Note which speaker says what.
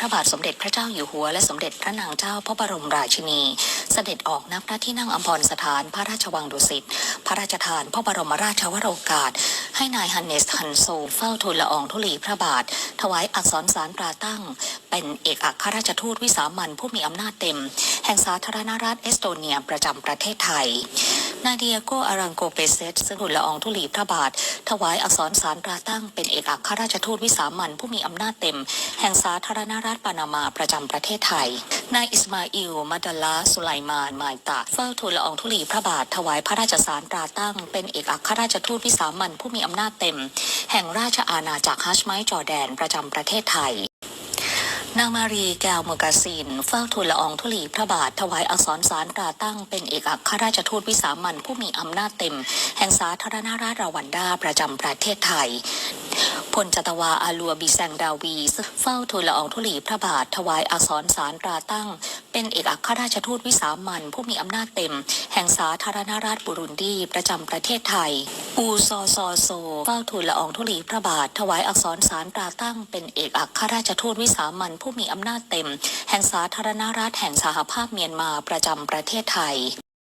Speaker 1: พระบาทสมเด็จพระเจ้าอยู่หัวและสมเด็จพระนางเจ้าพระบรมราชินี เสด็จออกนับพระที่นั่งอัมพรสถานพระราชวังดุสิต พระราชทานพระบรมราชวโรกาส ให้นายฮันเนสฮันโซเฝ้าทูลละอองธุลีพระบาท ถวายอักษรสารตราตั้ง เป็นเอกอัครราชทูตวิสามันผู้มีอำนาจเต็ม แห่งสาธารณรัฐเอสโตเนียประจำประเทศไทยนาเดียโกอารังโกเปเซตซึ่งทูลละอองธุลีพระบาท ถวายอักษรสารตราตั้งเป็นเอกอัครราชทูตวิสามันผู้มีอำนาจเต็ม แห่งสาธารณรัฐปานามาประจำประเทศไทย นายอิสมาอิลมัดดัลลาสุไลมานมายตะเฝ้าทูลละอองธุลีพระบาทถวายพระราชสารตราตั้ง เป็นเอกอัครราชทูตวิสามันผู้มีอำนาจเต็ม แห่งราชอาณาจักรฮัชไมต์จอแดนประจำประเทศไทยนางมารีแก้วมกาซินเฝ้าทูลละอองธุลีพระบาทถวายอักษรสารตราตั้งเป็นเอกอัครราชทูตวิสามันผู้มีอำนาจเต็ม แห่งสาธารณรัฐรวันดาประจำประเทศไทยพลจัตวาอาลัวบิแซงดาวี เฝ้าทูลละอองธุลีพระบาทถวายอักษรสารตราตั้ง เป็นเอกอัครราชทูตวิสามันผู้มีอำนาจเต็ม แห่งสาธารณรัฐบุรุนดี ประจำประเทศไทย อูซอซอโซเฝ้าทูลละอองธุลีพระบาท ถวายอักษรสารตราตั้ง เป็นเอกอัครราชทูตวิสามันผู้มีอำนาจเต็ม แห่งสาธารณรัฐแห่งสหภาพเมียนมาประจำประเทศไทย